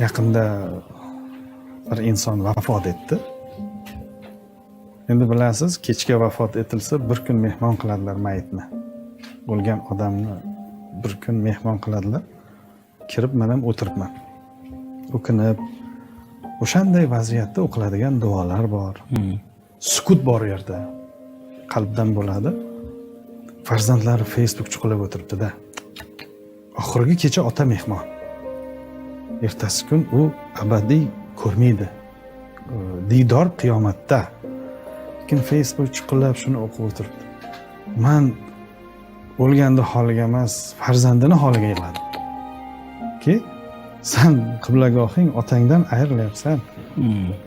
yaqinda bir inson vafot etdi. Endi bilasiz kechga vafot etilsa bir kun mehmon qiladilar mayitni. O'lgan odamni bir kun mehmon qiladilar. Kirib man ham o'tiribman. O'kinib o'shanday vaziyatda o'qiladigan duolar bor. Sukut bor u yerda. Qalbdan bo'ladi. Farzandlari facebook chuqurlab o'tiribdida. Oxirgi kecha ota mehmon ertasi kun u abadiy ko'rmaydi. Diydor qiyomatda. Lekin facebook chuqurlab shuni o'qib o'tiribdi. Man o'lganni holiga emas farzandini holiga yig'ladim. Ki san qiblagohing otangdan ayrilyapsan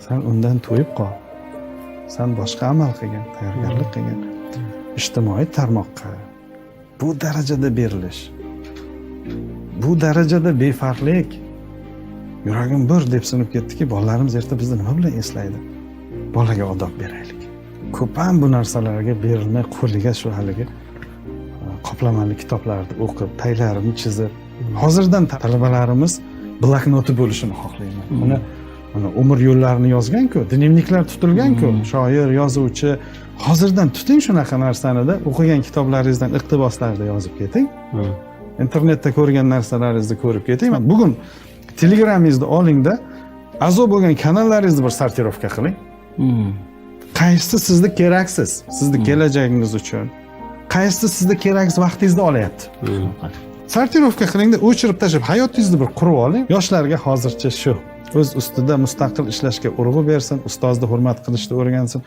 san undan to'yib qol. San boshqa amal qilgin tayyorgarlik qilgin. Ijtimoiy tarmoqqa. Bu darajada berilish. Bu darajada befarqlik yuragim bir deb sinib ketdiki bolalarimiz erta bizni nima bilan eslaydi? Bolaga odob beraylik. Ko'p ham bu narsalarga berilmay qo'liga shu haligi e, qoplamali kitoblarni o'qib paylarini chizib hozirdan talabalarimiz bloknoti bo'lishini xohlayman. Uni uni umr yo'llarini yozganku dnevniklar tutilganku. Shoir yozuvchi hozirdan tuting shunaqa narsanida o'qigan kitoblaringizdan iqtiboslarni yozib keting. İnternetda ko'rgan narsalaringizni ko'rib keting. Bugun telegramingizni olingda a'zo bo'lgan kanallaringizni bir sortirovka qiling. Qaysi sizga keraksiz? Sizni kelajagingiz uchun. Qaysi sizga keraksiz vaqtingizni olyapti? Sortirovka qilingda o'chirib tashlab hayotingizni bir qurib oling. Yoshlarga hozircha shu. O'z ustida mustaqil ishlashga urg'u bersin ustozni hurmat qilishni o'rgansin